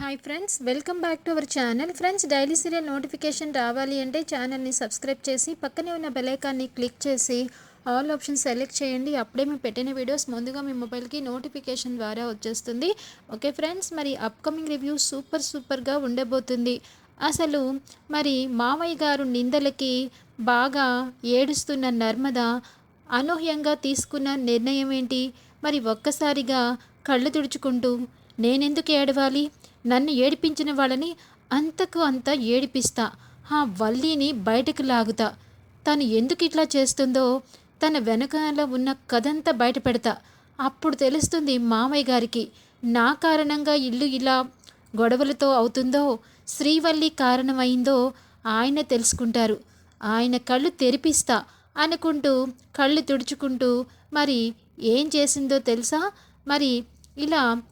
Hi friends welcome back to our channel friends daily serial notification రావాలి అంటే ఛానల్ని subscribe చేసి పక్కనే ఉన్న బెలైకాన్ని క్లిక్ చేసి ఆల్ ఆప్షన్ సెలెక్ట్ చేయండి. అప్పుడే మేము పెట్టిన వీడియోస్ ముందుగా మీ మొబైల్కి నోటిఫికేషన్ ద్వారా వచ్చేస్తుంది. ఓకే ఫ్రెండ్స్ మరి అప్కమింగ్ రివ్యూ సూపర్ సూపర్గా ఉండబోతుంది. అసలు మరి మామయ్య గారు నిందలకి బాగా ఏడుస్తున్న నర్మద అనూహ్యంగా తీసుకున్న నిర్ణయం ఏంటి? మరి ఒక్కసారిగా కళ్ళు తుడుచుకుంటూ నేనెందుకు ఏడవాలి? నన్ను ఏడిపించిన వాళ్ళని అంతకు అంత ఏడిపిస్తా. ఆ వల్లీని బయటకు లాగుతా. తను ఎందుకు ఇట్లా చేస్తుందో తన వెనకాల ఉన్న కథంతా బయట పెడతా అప్పుడు తెలుస్తుంది మామయ్య గారికి నా కారణంగా ఇల్లు ఇలా గొడవలతో అవుతుందో శ్రీవల్లి కారణమైందో ఆయన తెలుసుకుంటారు. ఆయన కళ్ళు తెరిపిస్తా అనుకుంటూ కళ్ళు తుడుచుకుంటూ మరి ఏం చేసిందో తెలుసా? మరి ఇలా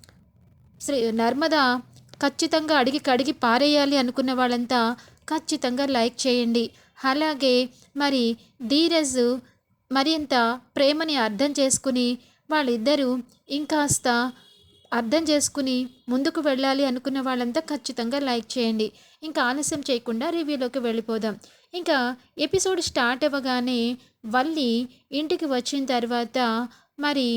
శ్రీ నర్మదా ఖచ్చితంగా అడిగి కడిగి పారేయాలి అనుకున్న వాళ్ళంతా ఖచ్చితంగా లైక్ చేయండి. అలాగే మరి ధీరజ్ మరింత ప్రేమని అర్థం చేసుకుని వాళ్ళిద్దరూ ఇంకాస్త అర్థం చేసుకుని ముందుకు వెళ్ళాలి అనుకున్న వాళ్ళంతా ఖచ్చితంగా లైక్ చేయండి. ఇంకా ఆలస్యం చేయకుండా రివ్యూలోకి వెళ్ళిపోదాం. ఇంకా ఎపిసోడ్ స్టార్ట్ అవ్వగానే వల్లి ఇంటికి వచ్చిన తర్వాత మరి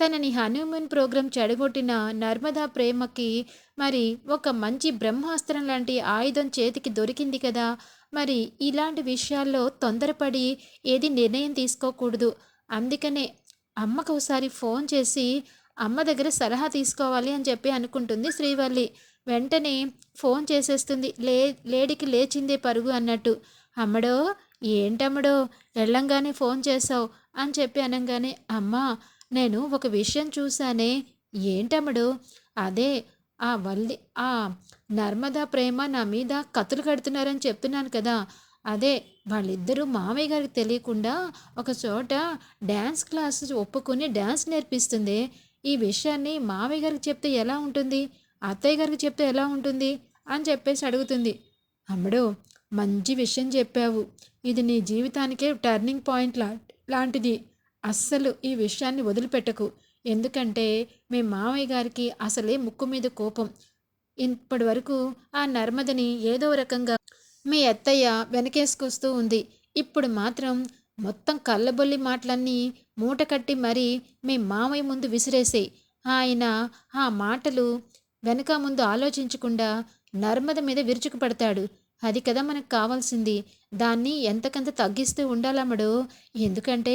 తనని హనీమూన్ ప్రోగ్రాం చెడగొట్టిన నర్మదా ప్రేమకి మరి ఒక మంచి బ్రహ్మాస్త్రం లాంటి ఆయుధం చేతికి దొరికింది కదా. మరి ఇలాంటి విషయాల్లో తొందరపడి ఏది నిర్ణయం తీసుకోకూడదు. అందుకనే అమ్మకు ఒకసారి ఫోన్ చేసి అమ్మ దగ్గర సలహా తీసుకోవాలి అని చెప్పి అనుకుంటుంది శ్రీవల్లి. వెంటనే ఫోన్ చేసేస్తుంది లే లేడికి లేచిందే పరుగు అన్నట్టు. అమ్మడో ఏంటమ్మడో వెళ్ళంగానే ఫోన్ చేసావు అని చెప్పి అనగానే అమ్మా నేను ఒక విషయం చూశానే. ఏంటమ్మడు? అదే ఆ వల్లి ఆ నర్మదా ప్రేమ నా మీద కత్తులు కడుతున్నారని చెప్తున్నాను కదా. అదే వాళ్ళిద్దరూ మామయ్య గారికి తెలియకుండా ఒక చోట డ్యాన్స్ క్లాస్ ఒప్పుకొని డ్యాన్స్ నేర్పిస్తుంది. ఈ విషయాన్ని మామయ్య గారికి చెప్తే ఎలా ఉంటుంది? అత్తయ్య గారికి చెప్తే ఎలా ఉంటుంది? అని చెప్పేసి అడుగుతుంది. అమ్మడు మంచి విషయం చెప్పావు. ఇది నీ జీవితానికే టర్నింగ్ పాయింట్ లా లాంటిది. అస్సలు ఈ విషయాన్ని వదిలిపెట్టకు. ఎందుకంటే మీ మామయ్య గారికి అసలే ముక్కు మీద కోపం. ఇప్పటి వరకు ఆ నర్మదని ఏదో రకంగా మీ అత్తయ్య వెనకేసుకొస్తూ ఉంది. ఇప్పుడు మాత్రం మొత్తం కళ్ళబొల్లి మాటలన్నీ మూట కట్టి మరీ మీ మామయ్య ముందు విసిరేసే ఆయన ఆ మాటలు వెనక ముందు ఆలోచించకుండా నర్మద మీద విరుచుకుపడతాడు అది కదా మనకు కావాల్సింది. దాన్ని ఎంతకంత తగ్గిస్తూ ఉండాలమ్మడు ఎందుకంటే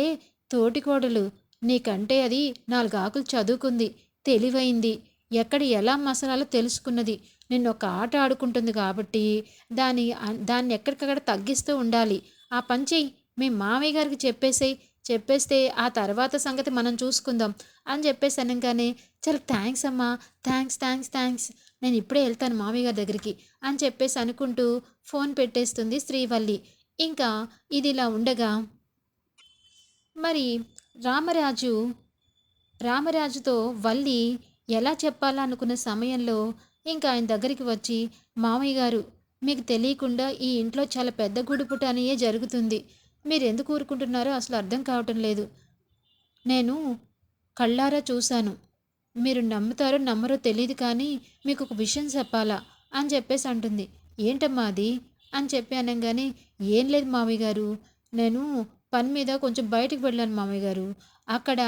తోటికోడలు నీకంటే అది నాలుగు ఆకులు చదువుకుంది తెలివైంది. ఎక్కడ ఎలా మసాలాలో తెలుసుకున్నది. నిన్న ఒక ఆట ఆడుకుంటుంది కాబట్టి దాని దాన్ని ఎక్కడికక్కడ తగ్గిస్తూ ఉండాలి. ఆ పని చెయ్యి. మీ మామయ్య గారికి చెప్పేసేయి. చెప్పేస్తే ఆ తర్వాత సంగతి మనం చూసుకుందాం అని చెప్పేసి అనగానే చాలా థ్యాంక్స్ అమ్మా. Thanks thanks thanks. నేను ఇప్పుడే వెళ్తాను మామయ్య గారి దగ్గరికి అని చెప్పేసి అనుకుంటూ ఫోన్ పెట్టేస్తుంది శ్రీవల్లి. ఇంకా ఇది ఇలా ఉండగా మరి రామరాజు రామరాజుతో వల్లి ఎలా చెప్పాలనుకున్న సమయంలో ఇంకా ఆయన దగ్గరికి వచ్చి మామయ్య గారు మీకు తెలియకుండా ఈ ఇంట్లో చాలా పెద్ద గుడిపుటానియే జరుగుతుంది. మీరు ఎందుకు ఊరుకుంటున్నారో అసలు అర్థం కావటం లేదు. నేను కళ్ళారా చూశాను. మీరు నమ్ముతారో నమ్మరో తెలియదు కానీ మీకు ఒక విషయం చెప్పాలా? అని చెప్పేసి అంటుంది. ఏంటమ్మా అది? అని చెప్పి అనగానే ఏం లేదు మామయ్య గారు. నేను పని మీద కొంచెం బయటకు వెళ్ళాను మామయ్య గారు. అక్కడ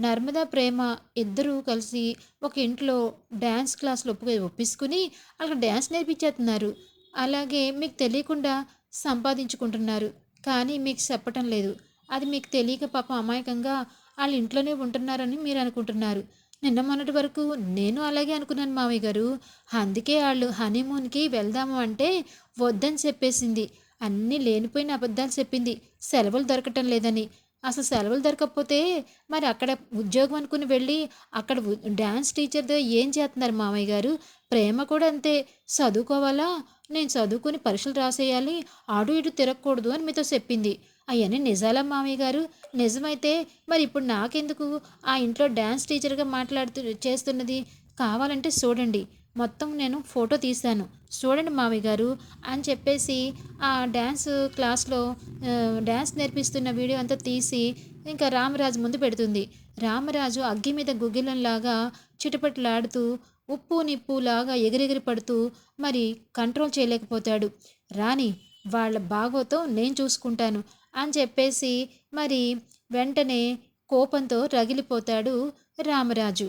నర్మదా ప్రేమ ఇద్దరూ కలిసి ఒక ఇంట్లో డ్యాన్స్ క్లాసులు ఒప్పు ఒప్పించుకుని అక్కడ డ్యాన్స్ నేర్పించేస్తున్నారు. అలాగే మీకు తెలియకుండా సంపాదించుకుంటున్నారు. కానీ మీకు చెప్పటం లేదు. అది మీకు తెలియక పాప అమాయకంగా వాళ్ళ ఇంట్లోనే ఉంటున్నారని మీరు అనుకుంటున్నారు. నిన్న మొన్నటి వరకు నేను అలాగే అనుకున్నాను మామయ్య గారు. అందుకే వాళ్ళు హనీమూన్కి వెళ్దాము అంటే వద్దని చెప్పేసింది. అన్నీ లేనిపోయిన అబద్ధాలు చెప్పింది. సెలవులు దొరకటం లేదని. అసలు సెలవులు దొరకకపోతే మరి అక్కడ ఉద్యోగం అనుకుని వెళ్ళి అక్కడ డ్యాన్స్ టీచర్తో ఏం చేస్తున్నారు మామయ్య గారు? ప్రేమ కూడా అంతే. చదువుకోవాలా? నేను చదువుకుని పరీక్షలు రాసేయాలి. ఆడు ఇటు తిరగకూడదు అని మీతో చెప్పింది. అవన్నీ నిజాలా మామయ్య గారు? నిజమైతే మరి ఇప్పుడు నాకెందుకు? ఆ ఇంట్లో డ్యాన్స్ టీచర్గా మాట్లాడుతూ చేస్తున్నది కావాలంటే చూడండి. మొత్తం నేను ఫోటో తీశాను. చూడండి మావి గారు అని చెప్పేసి ఆ డ్యాన్స్ క్లాస్లో డ్యాన్స్ నేర్పిస్తున్న వీడియో అంతా తీసి ఇంకా రామరాజు ముందు పెడుతుంది. రామరాజు అగ్గి మీద గుగ్గిలంలాగా చిటపట్లాడుతూ ఉప్పు నిప్పులాగా ఎగిరెగిరి పడుతూ మరి కంట్రోల్ చేయలేకపోతాడు. రాని వాళ్ళ బాగోతో నేను చూసుకుంటాను అని చెప్పేసి మరి వెంటనే కోపంతో రగిలిపోతాడు రామరాజు.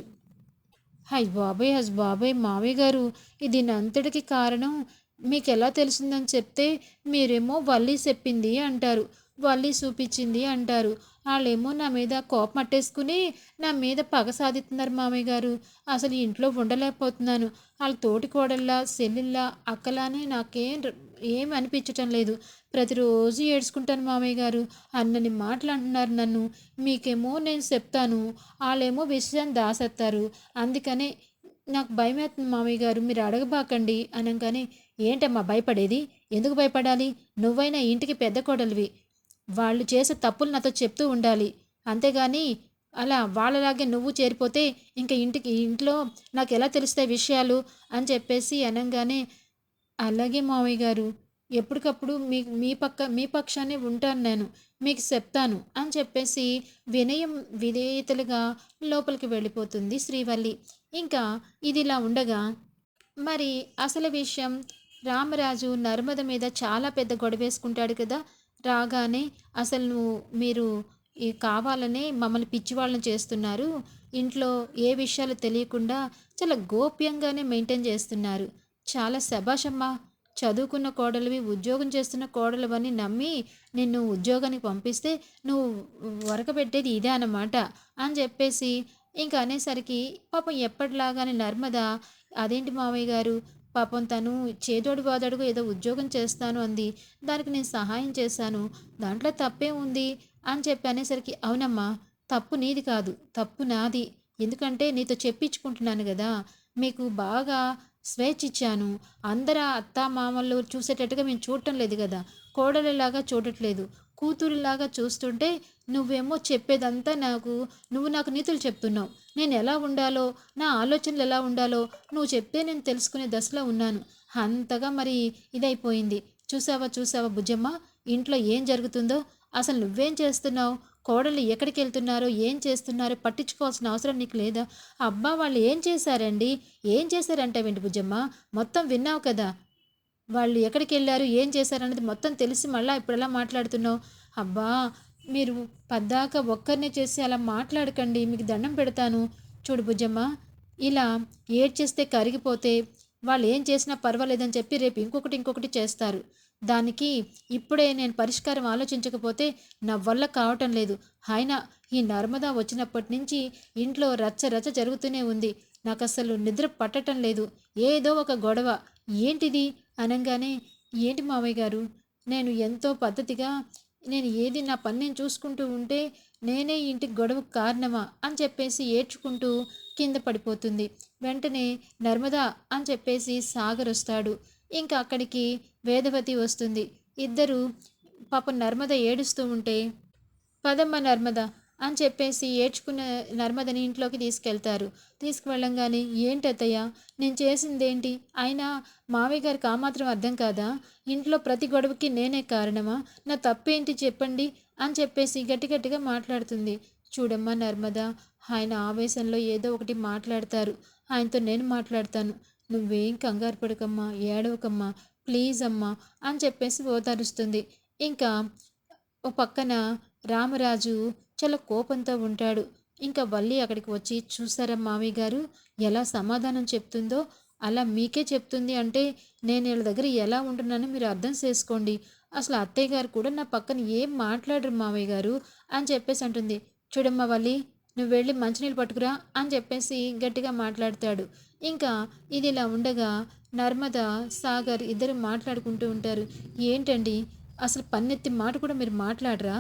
హై బాబాయ్ హజ్ బాబాయ్ మావయ్య గారు ఇది నంతటికి కారణం మీకు ఎలా తెలిసిందని చెప్తే మీరేమో వల్లి చెప్పింది అంటారు. వల్లి చూపించింది అంటారు. వాళ్ళేమో నా మీద కోపం అట్టేసుకుని నా మీద పగ సాధిస్తున్నారు మామయ్య గారు. అసలు ఇంట్లో ఉండలేకపోతున్నాను. వాళ్ళ తోటి కోడల్లా సెల్లిల్లా అక్కలానే నాకేం ఏం అనిపించటం లేదు. ప్రతిరోజు ఏడ్చుకుంటాను మామయ్య గారు. అన్నని మాటలు అంటున్నారు నన్ను. మీకేమో నేను చెప్తాను. వాళ్ళేమో విషయాన్ని దాసేస్తారు అందుకనే నాకు భయం వేస్తుంది మామయ్య గారు. మీరు అడగబాకండి అనగానే ఏంటమ్మా భయపడేది? ఎందుకు భయపడాలి? నువ్వైనా ఇంటికి పెద్ద కోడలివి. వాళ్ళు చేసే తప్పులు నాతో చెప్తూ ఉండాలి. అంతేగాని అలా వాళ్ళలాగే నువ్వు చేరిపోతే ఇంకా ఇంటికి ఇంట్లో నాకు ఎలా తెలుస్తాయి విషయాలు అని చెప్పేసి అనగానే అలాగే మావయ్య గారు ఎప్పటికప్పుడు మీ మీ పక్క మీ పక్షాన్ని ఉంటాను నేను మీకు చెప్తాను అని చెప్పేసి వినయం విధేయతలుగా లోపలికి వెళ్ళిపోతుంది శ్రీవల్లి. ఇంకా ఇది ఇలా ఉండగా మరి అసలు విషయం రామరాజు నర్మద మీద చాలా పెద్ద గొడవేసుకుంటాడు కదా రాగానే అసలు నువ్వు మీరు కావాలనే మమ్మల్ని పిచ్చివాళ్ళని చేస్తున్నారు. ఇంట్లో ఏ విషయాలు తెలియకుండా చాలా గోప్యంగానే మెయింటైన్ చేస్తున్నారు. చాలా శబాషమ్మా చదువుకున్న కోడలివి ఉద్యోగం చేస్తున్న కోడలవని నమ్మి నిన్ను ఉద్యోగానికి పంపిస్తే నువ్వు వరకబెట్టేది ఇదే అన్నమాట అని చెప్పేసి ఇంకా అనేసరికి పాపం ఎప్పటిలాగానే నర్మద అదేంటి మామయ్య గారు పాపం తను చేదోడు వాదడుగు ఏదో ఉద్యోగం చేస్తాను అంది. దానికి నేను సహాయం చేశాను. దాంట్లో తప్పే ఉంది అని చెప్పి అనేసరికి అవునమ్మా తప్పు నీది కాదు తప్పు నాది. ఎందుకంటే నీతో చెప్పించుకుంటున్నాను కదా. మీకు బాగా స్వేచ్ఛ ఇచ్చాను. అందరూ అత్త మామలు చూసేటట్టుగా మేము చూడటం లేదు కదా. కోడలిలాగా చూడట్లేదు. కూతురులాగా చూస్తుంటే నువ్వేమో చెప్పేదంతా నాకు నువ్వు నాకు నీతులు చెప్తున్నావు. నేను ఎలా ఉండాలో నా ఆలోచనలు ఎలా ఉండాలో నువ్వు చెప్తే నేను తెలుసుకునే దశలో ఉన్నాను. అంతగా మరి ఇదైపోయింది. చూసావా చూసావా బుజ్జమ్మ? ఇంట్లో ఏం జరుగుతుందో? అసలు నువ్వేం చేస్తున్నావు? కోడలు ఎక్కడికి వెళ్తున్నారో ఏం చేస్తున్నారో పట్టించుకోవాల్సిన అవసరం నీకు లేదా? అబ్బా వాళ్ళు ఏం చేశారండి? ఏం చేశారంటే వెంటి బుజ్జమ్మ? మొత్తం విన్నావు కదా. వాళ్ళు ఎక్కడికి వెళ్ళారు ఏం చేశారన్నది మొత్తం తెలిసి మళ్ళీ ఇప్పుడు ఎలా మాట్లాడుతున్నావు? అబ్బా మీరు పద్దాక ఒక్కరినే చేసి అలా మాట్లాడకండి మీకు దండం పెడతాను. చూడు బుజ్జమ్మ ఇలా ఏడ్చేస్తే కరిగిపోతే వాళ్ళు ఏం చేసినా పర్వాలేదని చెప్పి రేపు ఇంకొకటి ఇంకొకటి చేస్తారు. దానికి ఇప్పుడే నేను పరిష్కారం ఆలోచించకపోతే నా వల్ల కావటం లేదు. ఆయన ఈ నర్మదా వచ్చినప్పటి నుంచి ఇంట్లో రచ్చ రచ్చ జరుగుతూనే ఉంది. నాకు అసలు నిద్ర పట్టటం లేదు. ఏదో ఒక గొడవ. ఏంటిది? అనగానే ఏంటి మామయ్య గారు? నేను ఎంతో పద్ధతిగా నేను ఏది నా పని నేను చూసుకుంటూ ఉంటే నేనే ఇంటికి గొడవ కారణమా? అని చెప్పేసి ఏడ్చుకుంటూ కింద పడిపోతుంది. వెంటనే నర్మదా అని చెప్పేసి సాగర్ వస్తాడు ఇంకా అక్కడికి వేదవతి వస్తుంది. ఇద్దరు పాప నర్మద ఏడుస్తూ ఉంటే పదమ్మ నర్మద అని చెప్పేసి ఏడ్చుకున్న నర్మదని ఇంట్లోకి తీసుకెళ్తారు. తీసుకువెళ్ళంగానే ఏంటత్తయ్య నేను చేసిందేంటి? అయినా మావయ్య గారికి ఆ మాత్రం అర్థం కాదా? ఇంట్లో ప్రతి గొడవకి నేనే కారణమా? నా తప్పేంటి చెప్పండి? అని చెప్పేసి గట్టి గట్టిగా మాట్లాడుతుంది. చూడమ్మా నర్మద ఆయన ఆవేశంలో ఏదో ఒకటి మాట్లాడతారు. ఆయనతో నేను మాట్లాడతాను. నువ్వేం కంగారు పడకమ్మా ఏడవకమ్మా ప్లీజ్ అమ్మా అని చెప్పేసి ఓదారుస్తుంది ఇంకా ఓ పక్కన రామరాజు చాలా కోపంతో ఉంటాడు. ఇంకా వల్లి అక్కడికి వచ్చి చూసారా మామయ్య గారు ఎలా సమాధానం చెప్తుందో? అలా మీకే చెప్తుంది అంటే నేను వీళ్ళ దగ్గర ఎలా ఉంటున్నానో మీరు అర్థం చేసుకోండి. అసలు అత్తయ్య గారు కూడా నా పక్కన ఏం మాట్లాడరు మామయ్య గారు అని చెప్పేసి అంటుంది. చూడమ్మా వల్లి నువ్వు వెళ్ళి మంచినీళ్ళు పట్టుకురా అని చెప్పేసి గట్టిగా మాట్లాడతాడు. ఇంకా ఇది ఇలా ఉండగా నర్మద సాగర్ ఇద్దరు మాట్లాడుకుంటూ ఉంటారు. ఏంటండి అసలు పన్నెత్తి మాట కూడా మీరు మాట్లాడరా?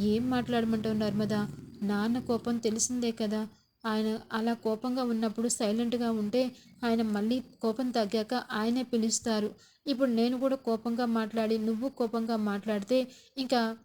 ఏం మాట్లాడమంటావు నర్మద? నాన్న కోపం తెలిసిందే కదా. ఆయన అలా కోపంగా ఉన్నప్పుడు సైలెంట్గా ఉంటే ఆయన మళ్ళీ కోపం తగ్గాక ఆయనే పిలుస్తారు. ఇప్పుడు నేను కూడా కోపంగా మాట్లాడి నువ్వు కోపంగా మాట్లాడితే ఇంకా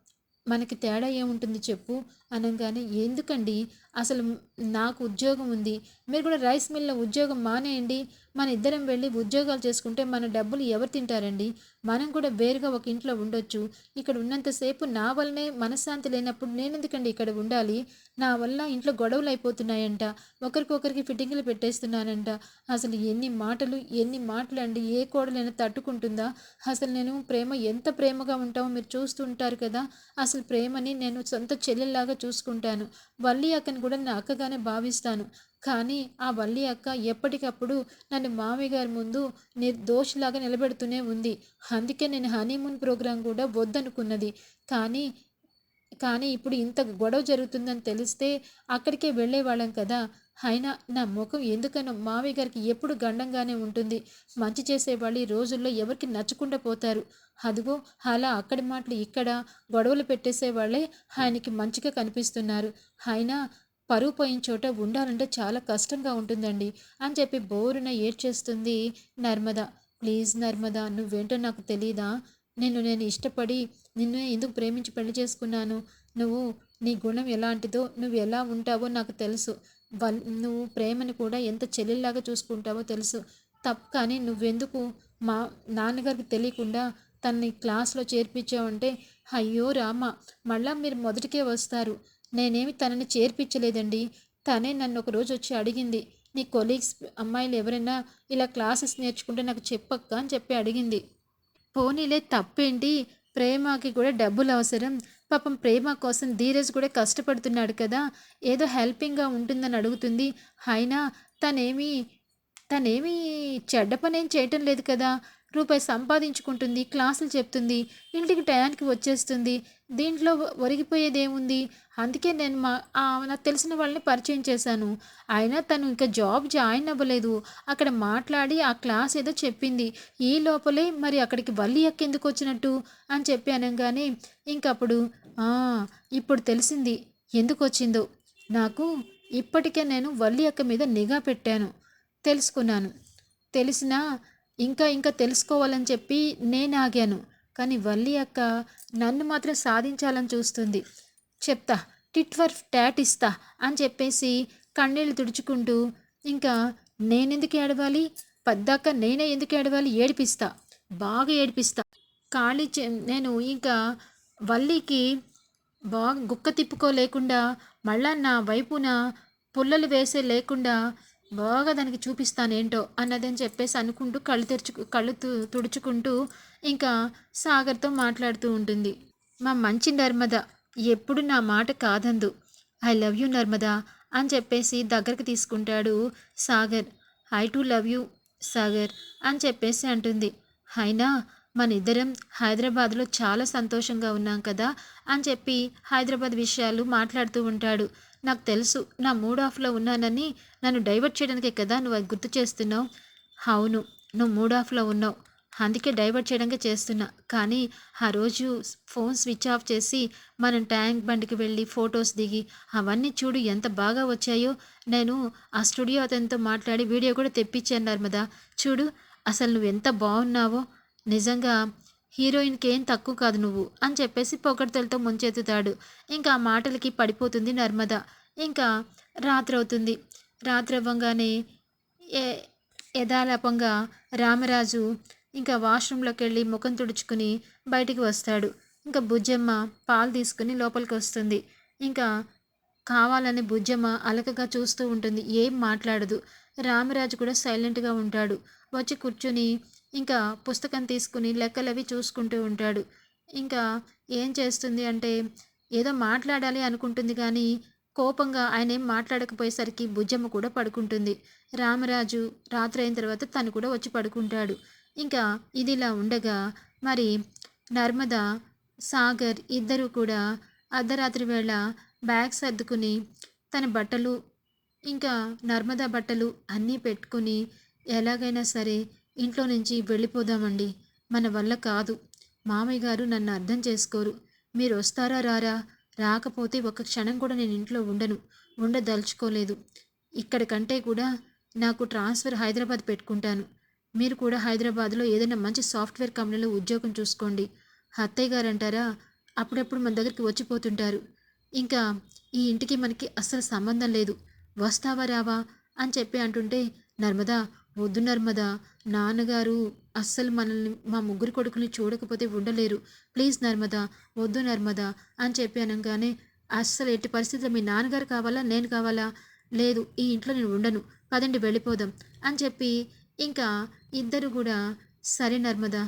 మనకి తేడా ఏముంటుంది చెప్పు. అనగానే ఎందుకండి? అసలు నాకు ఉద్యోగం ఉంది. మీరు కూడా రైస్ మిల్లో ఉద్యోగం మానేయండి. మన ఇద్దరం వెళ్ళి ఉద్యోగాలు చేసుకుంటే మన డబ్బులు ఎవరు తింటారండి? మనం కూడా వేరుగా ఒక ఇంట్లో ఉండొచ్చు. ఇక్కడ ఉన్నంతసేపు నా వల్లనే మనశ్శాంతి లేనప్పుడు నేను ఎందుకండి ఇక్కడ ఉండాలి? నా వల్ల ఇంట్లో గొడవలు అయిపోతున్నాయంట. ఒకరికొకరికి ఫిట్టింగ్లు పెట్టేస్తున్నానంట. అసలు ఎన్ని మాటలు ఎన్ని మాటలు అండి? ఏ కోడలైనా తట్టుకుంటుందా? అసలు నేను ప్రేమ ఎంత ప్రేమగా ఉంటామో మీరు చూస్తుంటారు కదా. అసలు ప్రేమని నేను సొంత చెల్లెల్లాగా చూసుకుంటాను. వల్లి అక్కని కూడా నా అక్కగానే భావిస్తాను. కానీ ఆ వల్లి అక్క ఎప్పటికప్పుడు నన్ను మామయ్య గారి ముందు నిర్దోషిలాగా నిలబెడుతూనే ఉంది. అందుకే నేను హనీమూన్ ప్రోగ్రాం కూడా వద్దనుకున్నది. కానీ కానీ ఇప్పుడు ఇంత గొడవ జరుగుతుందని తెలిస్తే అక్కడికే వెళ్ళేవాళ్ళం కదా. అయినా నా ముఖం ఎందుకనో మావయ్య గారికి ఎప్పుడు గండంగానే ఉంటుంది. మంచి చేసేవాళ్ళు ఈ రోజుల్లో ఎవరికి నచ్చకుండా పోతారు. అదిగో అలా అక్కడి మాటలు ఇక్కడ గొడవలు పెట్టేసేవాళ్ళే ఆయనకి మంచిగా కనిపిస్తున్నారు. అయినా పరువు పోయిన చోట ఉండాలంటే చాలా కష్టంగా ఉంటుందండి అని చెప్పి బోరున ఏడ్చేస్తుంది నర్మద. ప్లీజ్ నర్మద నువ్వేంటో నాకు తెలీదా? నిన్ను నేను ఇష్టపడి నిన్ను ఎందుకు ప్రేమించి పెళ్ళి చేసుకున్నాను? నువ్వు నీ గుణం ఎలాంటిదో నువ్వు ఎలా ఉంటావో నాకు తెలుసు. వల్ నువ్వు ప్రేమని కూడా ఎంత చెల్లెల్లాగా చూసుకుంటావో తెలుసు. తప్పు కానీ నువ్వెందుకు మా నాన్నగారికి తెలియకుండా తనని క్లాస్లో చేర్పించావంటే అయ్యో రామ మళ్ళా మీరు మొదటికే వస్తారు. నేనేమి తనని చేర్పించలేదండి. తనే నన్ను ఒక రోజు వచ్చి అడిగింది. నీ కొలీగ్స్ అమ్మాయిలు ఎవరైనా ఇలా క్లాసెస్ నేర్చుకుంటే నాకు చెప్పక్క అని చెప్పి అడిగింది. పోనీలే తప్పేంటి? ప్రేమకి కూడా డబ్బులు అవసరం. పాపం ప్రేమ కోసం ధీరజ్ కూడా కష్టపడుతున్నాడు కదా. ఏదో హెల్పింగ్గా ఉంటుందని అడుగుతుంది. అయినా తనేమి తనేమి చెడ్డ పనేం చేయటం లేదు కదా. రూపాయి సంపాదించుకుంటుంది క్లాసులు చెప్తుంది ఇంటికి టయానికి వచ్చేస్తుంది. దీంట్లో ఒరిగిపోయేదేముంది? అందుకే నేను మా నాకు తెలిసిన వాళ్ళని పరిచయం చేశాను. అయినా తను ఇంకా జాబ్ జాయిన్ అవ్వలేదు. అక్కడ మాట్లాడి ఆ క్లాస్ ఏదో చెప్పింది. ఈ లోపలే మరి అక్కడికి వల్లి ఎక్కేందుకు వచ్చినట్టు? అని చెప్పి అనగానే ఇంకప్పుడు ఇప్పుడు తెలిసింది. ఎందుకు వచ్చిందో? నాకు ఇప్పటికే నేను వల్లి అక్క మీద నిఘా పెట్టాను. తెలుసుకున్నాను. తెలిసినా ఇంకా ఇంకా తెలుసుకోవాలని చెప్పి నేను ఆగాను. కానీ వల్లి అక్క నన్ను మాత్రం సాధించాలని చూస్తుంది. చెప్తా టిట్ ఫర్ టాట్ ఇస్తా అని చెప్పేసి కన్నీళ్ళు తుడుచుకుంటూ ఇంకా నేనెందుకు ఏడవాలి? పద్దాక నేనే ఎందుకు ఏడవాలి? ఏడిపిస్తా బాగా ఏడిపిస్తా. ఖాళీ నేను ఇంకా వల్లికి బాగా గుక్క తిప్పుకోలేకుండా మళ్ళా నా వైపున పుల్లలు వేసే లేకుండా బాగా దానికి చూపిస్తానేంటో అన్నదని చెప్పేసి అనుకుంటూ కళ్ళు తెరుచు కళ్ళు తుడుచుకుంటూ ఇంకా సాగర్తో మాట్లాడుతూ ఉంటుంది. మా మంచి నర్మద ఎప్పుడు నా మాట కాదందు. ఐ లవ్ యూ నర్మదా అని చెప్పేసి దగ్గరికి తీసుకుంటాడు Sagar. I too love you Sagar అని చెప్పేసి అంటుంది. అయినా మన ఇద్దరం హైదరాబాద్లో చాలా సంతోషంగా ఉన్నాం కదా అని చెప్పి హైదరాబాద్ విషయాలు మాట్లాడుతూ ఉంటాడు. నాకు తెలుసు నా మూడ్ ఆఫ్లో ఉన్నానని నన్ను డైవర్ట్ చేయడానికే కదా నువ్వు గుర్తు చేస్తున్నావు? అవును నువ్వు మూడ్ ఆఫ్లో ఉన్నావు. అందుకే డైవర్ట్ చేయడానికి చేస్తున్నా. కానీ ఆ రోజు ఫోన్ స్విచ్ ఆఫ్ చేసి మనం ట్యాంక్ బండికి వెళ్ళి ఫొటోస్ దిగి అవన్నీ చూడు ఎంత బాగా వచ్చాయో నేను ఆ స్టూడియో అతనితో మాట్లాడి వీడియో కూడా తెప్పించాను నర్మదా. చూడు అసలు నువ్వు ఎంత బాగున్నావో నిజంగా హీరోయిన్కి ఏం తక్కువ కాదు నువ్వు అని చెప్పేసి పొగడ్తలతో ముంచెత్తుతాడు. ఇంకా ఆ మాటలకి పడిపోతుంది నర్మద. ఇంకా రాత్రి అవుతుంది రాత్రి అవ్వగానే యథాలాపంగా రామరాజు ఇంకా వాష్రూమ్లోకి వెళ్ళి ముఖం తుడుచుకుని బయటికి వస్తాడు. ఇంకా బుజ్జమ్మ పాలు తీసుకుని లోపలికి వస్తుంది. ఇంకా కావాలని బుజ్జమ్మ అలకగా చూస్తూ ఉంటుంది. ఏం మాట్లాడదు. రామరాజు కూడా సైలెంట్గా ఉంటాడు. వచ్చి కూర్చుని ఇంకా పుస్తకం తీసుకుని లెక్కలవి చూసుకుంటూ ఉంటాడు. ఇంకా ఏం చేస్తుంది అంటే ఏదో మాట్లాడాలి అనుకుంటుంది కానీ కోపంగా ఆయన ఏం మాట్లాడకపోయేసరికి బుజ్జమ్మ కూడా పడుకుంటుంది. రామరాజు రాత్రి అయిన తర్వాత తను కూడా వచ్చి పడుకుంటాడు. ఇంకా ఇదిలా ఉండగా మరి నర్మద సాగర్ ఇద్దరు కూడా అర్ధరాత్రి వేళ బ్యాగ్ సర్దుకుని తన బట్టలు ఇంకా నర్మదా బట్టలు అన్నీ పెట్టుకుని ఎలాగైనా సరే ఇంట్లో నుంచి వెళ్ళిపోదామండి. మన వల్ల కాదు. మామయ్య గారు నన్ను అర్థం చేసుకోరు. మీరు వస్తారా రారా? రాకపోతే ఒక క్షణం కూడా నేను ఇంట్లో ఉండను. ఉండదలుచుకోలేదు. ఇక్కడ కంటే కూడా నాకు ట్రాన్స్ఫర్ హైదరాబాద్ పెట్టుకుంటాను. మీరు కూడా హైదరాబాద్లో ఏదైనా మంచి సాఫ్ట్వేర్ కంపెనీలో ఉద్యోగం చూసుకోండి. అత్తయ్య గారు అంటారా? అప్పుడప్పుడు మన దగ్గరికి వచ్చిపోతుంటారు. ఇంకా ఈ ఇంటికి మనకి అస్సలు సంబంధం లేదు. వస్తావా రావా అని చెప్పి అంటుంటే నర్మదా వద్దు నర్మదా. నాన్నగారు అస్సలు మనల్ని మా ముగ్గురు కొడుకుని చూడకపోతే ఉండలేరు. ప్లీజ్ నర్మదా వద్దు నర్మదా అని చెప్పి అనగానే అస్సలు ఎట్టి పరిస్థితుల్లో మీ నాన్నగారు కావాలా నేను కావాలా? లేదు ఈ ఇంట్లో నేను ఉండను. పదండి వెళ్ళిపోదాం అని చెప్పి ఇంకా ఇద్దరు కూడా సరే నర్మదా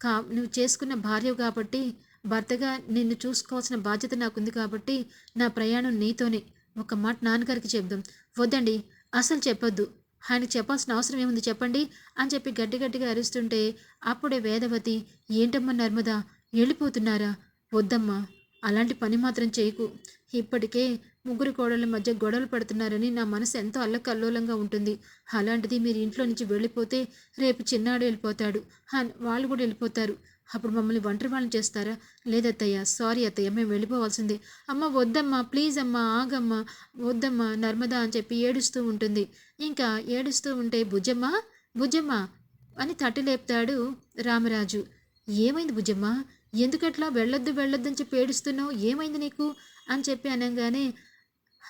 కా నువ్వు చేసుకున్న భార్య కాబట్టి భర్తగా నిన్ను చూసుకోవాల్సిన బాధ్యత నాకుంది కాబట్టి నా ప్రయాణం నీతోనే. ఒక మాట నాన్నగారికి చెప్దాం. వద్దండి అసలు చెప్పొద్దు. ఆయనకి చెప్పాల్సిన అవసరం ఏముంది చెప్పండి అని చెప్పి గట్టి గట్టిగా అరుస్తుంటే అప్పుడే వేదవతి ఏంటమ్మా నర్మదా వెళ్ళిపోతున్నారా? వద్దమ్మా అలాంటి పని మాత్రం చేయకు. ఇప్పటికే ముగ్గురు కోడళ్ళ మధ్య గొడవలు పడుతున్నారని నా మనసు ఎంతో అల్లకల్లోలంగా ఉంటుంది. అలాంటిది మీరు ఇంట్లో నుంచి వెళ్ళిపోతే రేపు చిన్నాడు వెళ్ళిపోతాడు. వాళ్ళు కూడా వెళ్ళిపోతారు. అప్పుడు మమ్మల్ని ఒంటరి వాళ్ళని చేస్తారా? లేదత్తయ్య సారీ అత్తయ్య మేము వెళ్ళిపోవాల్సిందే. అమ్మ వద్దమ్మా ప్లీజ్ అమ్మా ఆగమ్మా వద్దమ్మా నర్మదా అని చెప్పి ఏడుస్తూ ఉంటుంది. ఇంకా ఏడుస్తూ ఉంటే భుజమ్మ భుజమ్మ అని తట్టి లేపుతాడు రామరాజు. ఏమైంది భుజమ్మ? ఎందుకట్లా వెళ్ళొద్దు వెళ్ళొద్దు అని చెప్పి ఏడుస్తున్నావు? ఏమైంది నీకు? అని చెప్పి అనగానే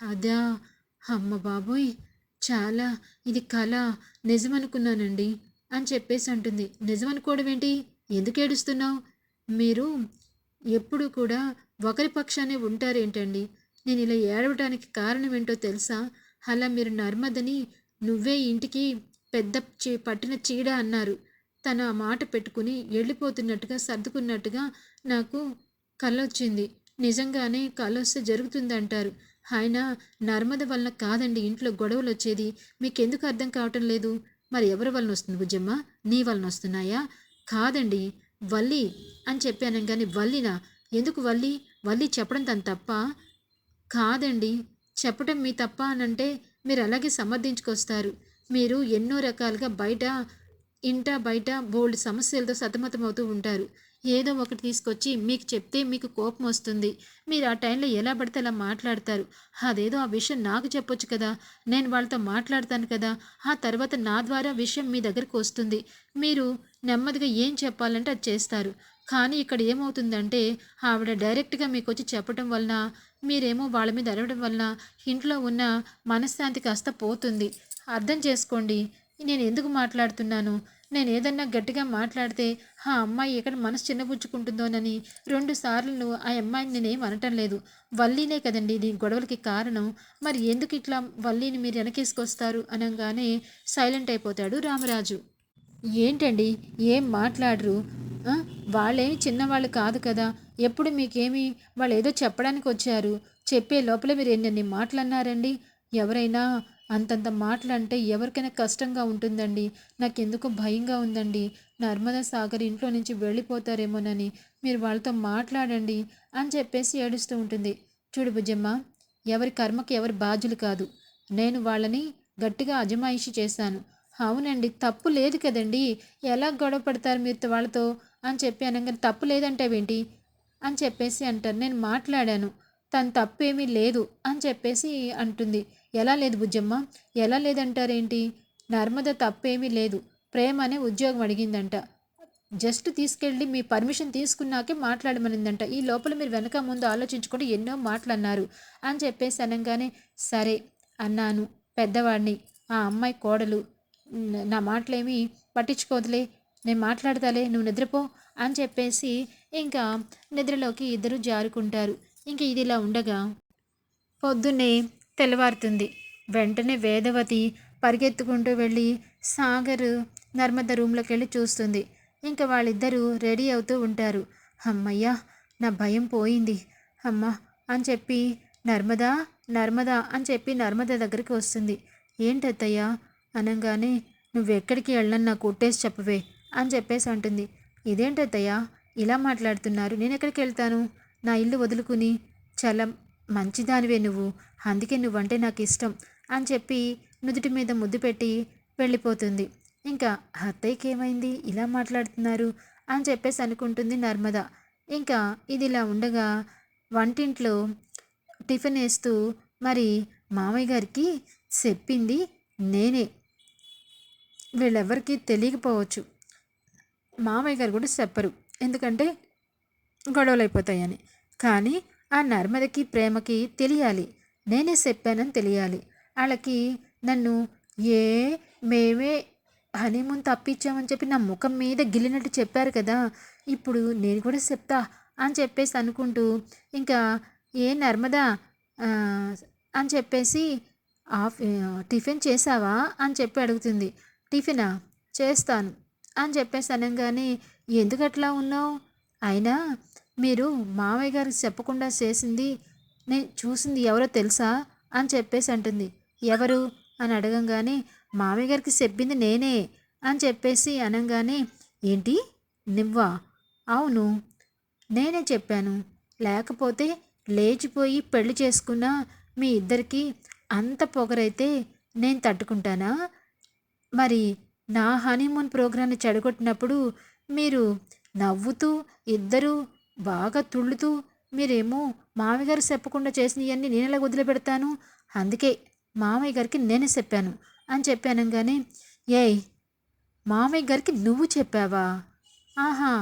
అదా అమ్మ బాబోయ్ చాలా ఇది కళ నిజమనుకున్నానండి అని చెప్పేసి అంటుంది. నిజమనుకోవడం ఏంటి ఎందుకు ఏడుస్తున్నావు? మీరు ఎప్పుడు కూడా ఒకరి పక్షానే ఉంటారేంటండి? నేను ఇలా ఏడవటానికి కారణం ఏంటో తెలుసా? అలా మీరు నర్మదని నువ్వే ఇంటికి పెద్ద చీ పట్టిన చీడ అన్నారు. తను ఆ మాట పెట్టుకుని వెళ్ళిపోతున్నట్టుగా సర్దుకున్నట్టుగా నాకు కళ్ళొచ్చింది. నిజంగానే కళ్ళొస్తే జరుగుతుంది అంటారు ఆయన నర్మద వలన కాదండి ఇంట్లో గొడవలు వచ్చేది మీకెందుకు అర్థం కావటం లేదు? మరి ఎవరి వలన వస్తుంది బుజ్జమ్మ? నీ వలన వస్తున్నాయా? కాదండి వల్లి అని చెప్పాను కానీ వల్లినా? ఎందుకు వల్లి? వల్లి చెప్పడం తను తప్ప? కాదండి చెప్పడం మీ తప్ప అనంటే మీరు అలాగే సమర్థించుకొస్తారు. మీరు ఎన్నో రకాలుగా బయట ఇంట బయట బోల్డ్ సమస్యలతో సతమతమవుతూ ఉంటారు. ఏదో ఒకటి తీసుకొచ్చి మీకు చెప్తే మీకు కోపం వస్తుంది. మీరు ఆ టైంలో ఎలా పడితే అలా మాట్లాడతారు. అదేదో ఆ విషయం నాకు చెప్పొచ్చు కదా నేను వాళ్ళతో మాట్లాడతాను కదా ఆ తర్వాత నా ద్వారా విషయం మీ దగ్గరకు వస్తుంది. మీరు నెమ్మదిగా ఏం చెప్పాలంటే అది చేస్తారు. కానీ ఇక్కడ ఏమవుతుందంటే ఆవిడ డైరెక్ట్గా మీకు వచ్చి చెప్పడం వలన మీరేమో వాళ్ళ మీద అరవడం వలన ఇంట్లో ఉన్న మనశ్శాంతి కాస్త పోతుంది. అర్థం చేసుకోండి. నేను ఎందుకు మాట్లాడుతున్నాను? నేను ఏదన్నా గట్టిగా మాట్లాడితే ఆ అమ్మాయి ఎక్కడ మనసు చిన్నపుచ్చుకుంటుందోనని రెండు సార్లు ఆ అమ్మాయిని నేనేం అనటం లేదు. వల్లీనే కదండి ఇది గొడవలకి కారణం. మరి ఎందుకు ఇట్లా వల్లీని మీరు వెనకేసుకొస్తారు? అనగానే సైలెంట్ అయిపోతాడు రామరాజు. ఏంటండి? ఏం మాట్లాడరు? వాళ్ళేమి చిన్నవాళ్ళు కాదు కదా. ఎప్పుడు మీకేమి? వాళ్ళు ఏదో చెప్పడానికి వచ్చారు చెప్పే లోపల మీరు ఎన్నెన్ని మాటలన్నారండి? ఎవరైనా అంతంత మాటలు అంటే ఎవరికైనా కష్టంగా ఉంటుందండి. నాకు భయంగా ఉందండి. నర్మదా సాగర్ ఇంట్లో నుంచి వెళ్ళిపోతారేమోనని మీరు వాళ్ళతో మాట్లాడండి అని చెప్పేసి ఏడుస్తూ ఉంటుంది. చూడు బుజ్జమ్మ ఎవరి కర్మకి ఎవరి బాధ్యులు కాదు. నేను వాళ్ళని గట్టిగా అజమాయిషి చేశాను. అవునండి తప్పు లేదు కదండి. ఎలా గొడవ పడతారు మీరు వాళ్ళతో? అని చెప్పి అనగానే తప్పు లేదంటావేంటి అని చెప్పేసి అంటారు. నేను మాట్లాడాను. తను తప్పేమీ లేదు అని చెప్పేసి అంటుంది. ఎలా లేదు బుజ్జమ్మ? ఎలా లేదంటారేంటి నర్మద తప్పేమీ లేదు. ప్రేమ అనే ఉద్యోగం అడిగిందంట. జస్ట్ తీసుకెళ్ళి మీ పర్మిషన్ తీసుకున్నాకే మాట్లాడమనిందంట. ఈ లోపల మీరు వెనక ముందు ఆలోచించుకుంటే ఎన్నో మాటలు అన్నారు అని చెప్పేసి అనగానే సరే అన్నాను. పెద్దవాడిని. ఆ అమ్మాయి కోడలు. నా మాటలేమి పట్టించుకోదులే. నేను మాట్లాడతాలే నువ్వు నిద్రపో అని చెప్పేసి ఇంకా నిద్రలోకి ఇద్దరు జారుకుంటారు. ఇంక ఇది ఇలా ఉండగా పొద్దున్నే తెల్లవారుతుంది. వెంటనే వేదవతి పరిగెత్తుకుంటూ వెళ్ళి సాగర్ నర్మద రూమ్లోకి వెళ్ళి చూస్తుంది. ఇంకా వాళ్ళిద్దరూ రెడీ అవుతూ ఉంటారు. అమ్మయ్యా నా భయం పోయింది. అమ్మ అని చెప్పి నర్మదా నర్మదా అని చెప్పి నర్మద దగ్గరికి వస్తుంది. ఏంటత్తయ్యా అనగానే నువ్వెక్కడికి వెళ్ళని నాకు కొట్టేసి చెప్పవే అని చెప్పేసి అంటుంది. ఇదేంటత్తయ్యా? ఇలా మాట్లాడుతున్నారు. నేను ఎక్కడికి వెళ్తాను నా ఇల్లు వదులుకుని చాలా మంచిదానివే నువ్వు. అందుకే నువ్వంటే నాకు ఇష్టం అని చెప్పి నుదుటి మీద ముద్దు పెట్టి వెళ్ళిపోతుంది. ఇంకా అత్తయ్యకి ఏమైంది ఇలా మాట్లాడుతున్నారు అని చెప్పేసి అనుకుంటుంది నర్మద. ఇంకా ఇది ఇలా ఉండగా వంటింట్లో టిఫిన్ వేస్తూ మరి మామయ్య గారికి చెప్పింది నేనే. వీళ్ళెవరికీ తెలియకపోవచ్చు. మామయ్య గారు కూడా చెప్పరు. ఎందుకంటే గొడవలు అయిపోతాయని కానీ ఆ నర్మదకి ప్రేమకి తెలియాలి. నేనే చెప్పానని తెలియాలి. వాళ్ళకి నన్ను ఏ మేమే హనీమూన్ తప్పించామని చెప్పి నా ముఖం మీద గిల్లినట్టు చెప్పారు కదా. ఇప్పుడు నేను కూడా చెప్తా అని చెప్పేసి అనుకుంటూ ఇంకా ఏ నర్మదా అని చెప్పేసి ఆఫ్ టిఫిన్ చేసావా అని చెప్పి అడుగుతుంది. టిఫినా? చేస్తాను. అని చెప్పేసి అనగానే ఎందుకట్లా ఉన్నావు? అయినా మీరు మామయ్య గారికి చెప్పకుండా చేసింది నేను చూసింది ఎవరో తెలుసా? అని చెప్పేసి అంటుంది. ఎవరు? అని అడగంగానే మామయ్య గారికి చెప్పింది నేనే. అని చెప్పేసి అనగానే ఏంటి? నువ్వా? అవును నేనే చెప్పాను. లేకపోతే లేచిపోయి పెళ్ళి చేసుకున్న మీ ఇద్దరికి అంత పొగరైతే నేను తట్టుకుంటానా? మరి నా హనీమూన్ ప్రోగ్రాన్ని చెడగొట్టినప్పుడు మీరు నవ్వుతూ ఇద్దరు బాగా తుళ్ళుతూ మీరేమో మామయ్య గారు చెప్పకుండా చేసినవన్నీ నేను ఎలా వదిలిపెడతాను? అందుకే మామయ్య గారికి నేనే చెప్పాను అని చెప్పానంగానే ఏయ్ మామయ్య గారికి నువ్వు చెప్పావా? ఆహా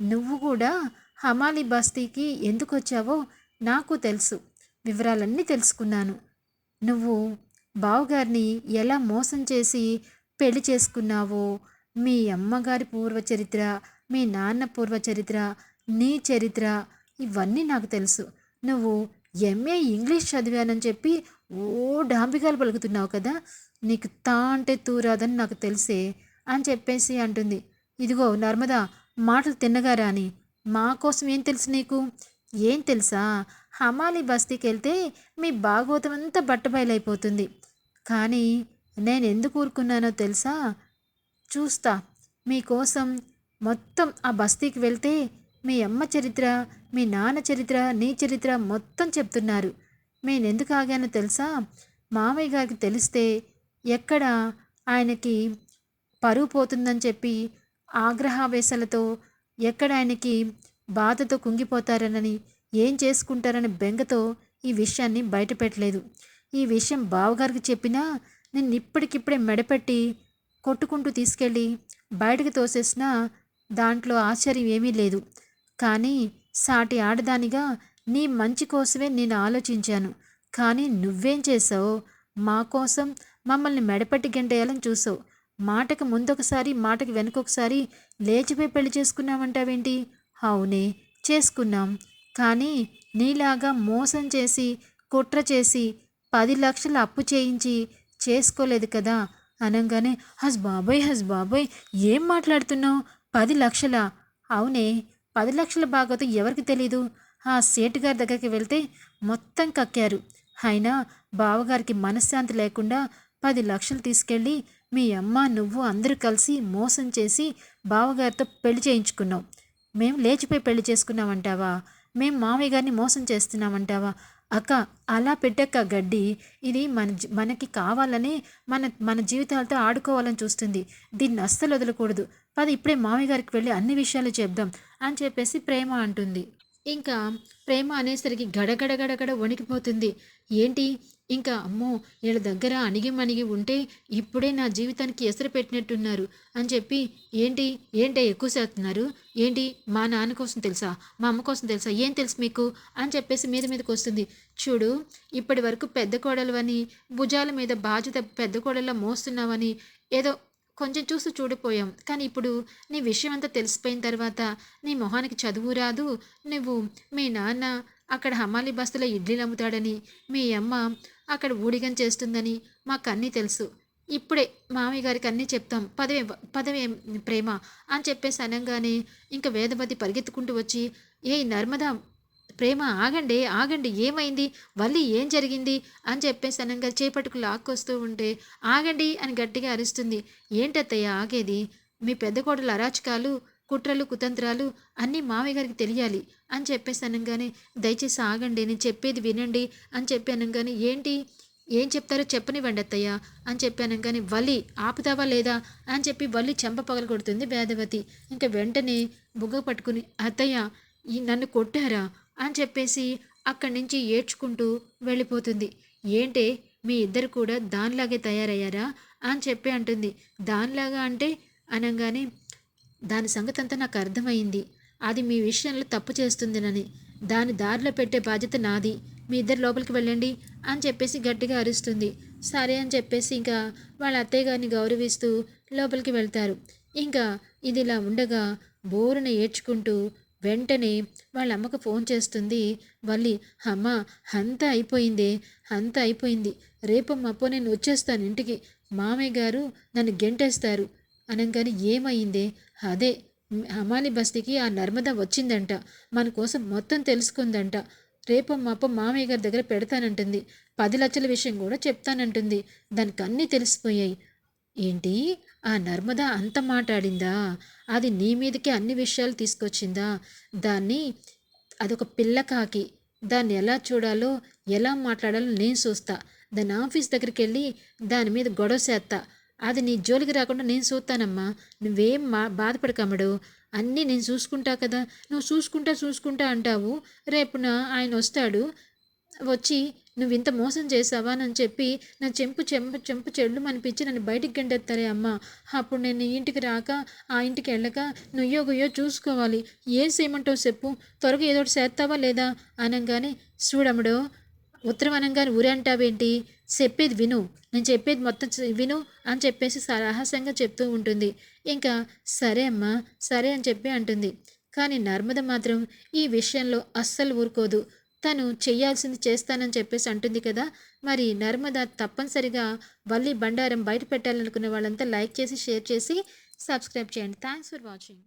నువ్వు కూడా హమాలి బస్తీకి ఎందుకు వచ్చావో నాకు తెలుసు. వివరాలన్నీ తెలుసుకున్నాను. నువ్వు బావగారిని ఎలా మోసం చేసి పెళ్ళి చేసుకున్నావో. మీ అమ్మగారి పూర్వ చరిత్ర మీ నాన్న పూర్వ చరిత్ర నీ చరిత్ర ఇవన్నీ నాకు తెలుసు. నువ్వు ఎంఏ ఇంగ్లీష్ చదివానని చెప్పి ఓ డాంబికాలు పలుకుతున్నావు కదా. నీకు తా అంటే తూరాదని నాకు తెలిసే అని చెప్పేసి అంటుంది. ఇదిగో నర్మదా మాటలు తిన్నగా రాని మా కోసం ఏం తెలుసు నీకు? ఏం తెలుసా? హమాలి బస్తీకి వెళ్తే మీ భాగవతం అంతా బట్టబయలైపోతుంది. కానీ నేను ఎందుకు ఊరుకున్నానో తెలుసా? చూస్తా. మీకోసం మొత్తం ఆ బస్తీకి వెళ్తే మీ అమ్మ చరిత్ర మీ నాన్న చరిత్ర నీ చరిత్ర మొత్తం చెప్తున్నారు. నేను ఎందుకు ఆగానో తెలుసా? మామయ్య గారికి తెలిస్తే ఎక్కడ ఆయనకి పరువు పోతుందని చెప్పి ఆగ్రహావేశాలతో ఎక్కడ ఆయనకి బాధతో కుంగిపోతారనని ఏం చేసుకుంటారని బెంగతో ఈ విషయాన్ని బయటపెట్టలేదు. ఈ విషయం బావగారికి చెప్పినా నేను ఇప్పటికిప్పుడే మెడపెట్టి కొట్టుకుంటూ తీసుకెళ్ళి బయటకు తోసేసిన దాంట్లో ఆశ్చర్యం ఏమీ లేదు. కానీ సాటి ఆడదానిగా నీ మంచి కోసమే నేను ఆలోచించాను. కానీ నువ్వేం చేసావు మా కోసం మమ్మల్ని మెడపట్టి గెంటేయాలని చూసావు మాటకు ముందొకసారి మాటకి వెనకొకసారి లేచిపోయి పెళ్ళి చేసుకున్నామంటావేంటి అవునే చేసుకున్నాం. కానీ నీలాగా మోసం చేసి కుట్ర చేసి పది లక్షలు అప్పు చేయించి చేసుకోలేదు కదా? అనగానే హస్ బాబాయ్ హస్ బాబాయ్ ఏం మాట్లాడుతున్నావు? పది లక్షలా? అవునే పది లక్షల బాగోతం ఎవరికి తెలీదు. ఆ సేటు గారి దగ్గరికి వెళ్తే మొత్తం కక్కారు. అయినా బావగారికి మనశ్శాంతి లేకుండా పది లక్షలు తీసుకెళ్ళి మీ అమ్మ నువ్వు అందరూ కలిసి మోసం చేసి బావగారితో పెళ్ళి చేయించుకున్నావు. మేము లేచిపోయి పెళ్ళి చేసుకున్నామంటావా? మేము మామయ్య గారిని మోసం చేస్తున్నామంటావా? అక్క అలా పెట్టక్క గడ్డి. ఇది మన మనకి కావాలని మన మన జీవితాలతో ఆడుకోవాలని చూస్తుంది. దీన్ని అస్సలు వదలకూడదు. పది ఇప్పుడే మామయ్య గారికి వెళ్ళి అన్ని విషయాలు చెప్దాం అని చెప్పేసి ప్రేమ అంటుంది. ఇంకా ప్రేమ అనేసరికి గడగడ గడగడ వణికిపోతుంది. ఏంటి? ఇంకా అమ్మో వీళ్ళ దగ్గర అణిగి మణిగి ఉంటే ఇప్పుడే నా జీవితానికి ఎసరు పెట్టినట్టున్నారు అని చెప్పి ఏంటి ఏంటి ఎక్కువ చేస్తున్నారు? ఏంటి మా నాన్న కోసం తెలుసా? మా అమ్మ కోసం తెలుసా? ఏం తెలుసు మీకు? అని చెప్పేసి మీద మీదకి వస్తుంది. చూడు ఇప్పటి వరకు పెద్ద కోడలు అని భుజాల మీద బాధ్యత పెద్ద కోడల్లో మోస్తున్నావని ఏదో కొంచెం చూసి చూడిపోయాం. కానీ ఇప్పుడు నీ విషయం అంతా తెలిసిపోయిన తర్వాత నీ మొహానికి చదువు రాదు. నువ్వు మీ నాన్న అక్కడ హమాలి బస్తలో ఇడ్లీలు అమ్ముతాడని మీ అమ్మ అక్కడ ఊడిగం చేస్తుందని మాకు తెలుసు. ఇప్పుడే మామయ్య గారికి అన్నీ చెప్తాం. పదవే పదవే ప్రేమ అని చెప్పేసి అనగానే ఇంకా వేదవతి పరిగెత్తుకుంటూ వచ్చి ఏ నర్మదా ప్రేమ ఆగండి ఆగండి ఏమైంది? వల్లి ఏం జరిగింది? అని చెప్పేసి అనగా చేపట్టుకు లాక్కొస్తూ ఉంటే ఆగండి అని గట్టిగా అరుస్తుంది. ఏంటత్తయ్య ఆగేది? మీ పెద్ద కోడలు అరాచకాలు కుట్రలు కుతంత్రాలు అన్నీ మామయ్య గారికి తెలియాలి అని చెప్పేసి అనగానే దయచేసి ఆగండి నేను చెప్పేది వినండి అని చెప్పి అనగానే ఏంటి? ఏం చెప్తారో చెప్పనివ్వండి అత్తయ్య అని చెప్పి అనగానే వలి ఆపుతావా లేదా? అని చెప్పి వల్లి చెంప పగలగొడుతుంది వేదవతి. ఇంకా వెంటనే బుగ్గ పట్టుకుని అత్తయ్య ఈ నన్ను కొట్టారా? అని చెప్పేసి అక్కడి నుంచి ఏడ్చుకుంటూ వెళ్ళిపోతుంది. ఏంటే మీ ఇద్దరు కూడా దానిలాగే తయారయ్యారా? అని చెప్పి అంటుంది. దానిలాగా అంటే? అనగానే దాని సంగతి అంతా నాకు అర్థమైంది. అది మీ విషయంలో తప్పు చేస్తుందినని. దాని దారిలో పెట్టే బాధ్యత నాది. మీ ఇద్దరు లోపలికి వెళ్ళండి అని చెప్పేసి గట్టిగా అరుస్తుంది. సరే అని చెప్పేసి ఇంకా వాళ్ళ అత్తయ్య గారిని గౌరవిస్తూ లోపలికి వెళ్తారు. ఇంకా ఇది ఇలా ఉండగా బోరున ఏడ్చుకుంటూ వెంటనే వాళ్ళ అమ్మకు ఫోన్ చేస్తుంది. వల్లి అమ్మ అంతా అయిపోయిందే అంతా అయిపోయింది. రేపు మప్పో నేను వచ్చేస్తాను ఇంటికి. మామయ్య గారు నన్ను గెంటేస్తారు. అనగానే ఏమైందే? అదే హమాలి బస్తీకి ఆ నర్మద వచ్చిందంట. మన కోసం మొత్తం తెలుసుకుందంట. రేపు మాప మామయ్య గారి దగ్గర పెడతానంటుంది. పది లక్షల విషయం కూడా చెప్తానంటుంది. దానికి అన్నీ తెలిసిపోయాయి. ఏంటి? ఆ నర్మద అంత మాట్లాడిందా? అది నీ మీదకే అన్ని విషయాలు తీసుకొచ్చిందా? దాన్ని అదొక పిల్ల కాకి. దాన్ని ఎలా చూడాలో ఎలా మాట్లాడాలో నేను చూస్తా. దాని ఆఫీస్ దగ్గరికి వెళ్ళి దాని మీద గొడవ చేస్తా. అది నీ జోలికి రాకుండా నేను చూస్తానమ్మా. నువ్వేం మా బాధపడకమ్మడు. అన్నీ నేను చూసుకుంటా కదా. నువ్వు చూసుకుంటా చూసుకుంటా అంటావు. రేపున ఆయన వస్తాడు. వచ్చి నువ్వు ఇంత మోసం చేసావా? అని చెప్పి నా చెంపు చెంపు చెంపు చెళ్ళు అనిపించి నన్ను బయటికి గంటెత్తారే అమ్మ. అప్పుడు నేను ఇంటికి రాక ఆ ఇంటికి వెళ్ళక నుయ్యో గుయ్యో చూసుకోవాలి. ఏం చేయమంటావు చెప్పు. త్వరగా ఏదో చేస్తావా లేదా? అనగానే చూడముడు ఉత్తరం అనగానే ఊరే అంటావేంటి చెప్పేది విను. నేను చెప్పేది మొత్తం విను అని చెప్పేసి సాహసంగా చెప్తూ ఉంటుంది. ఇంకా సరే అమ్మా సరే అని చెప్పి అంటుంది. కానీ నర్మద మాత్రం ఈ విషయంలో అస్సలు ఊరుకోదు. తను చేయాల్సింది చేస్తానని చెప్పేసి అంటుంది కదా. మరి నర్మద తప్పనిసరిగా వల్లి బండారం బయట పెట్టాలనుకున్న వాళ్ళంతా లైక్ చేసి షేర్ చేసి సబ్స్క్రైబ్ చేయండి. Thanks for watching.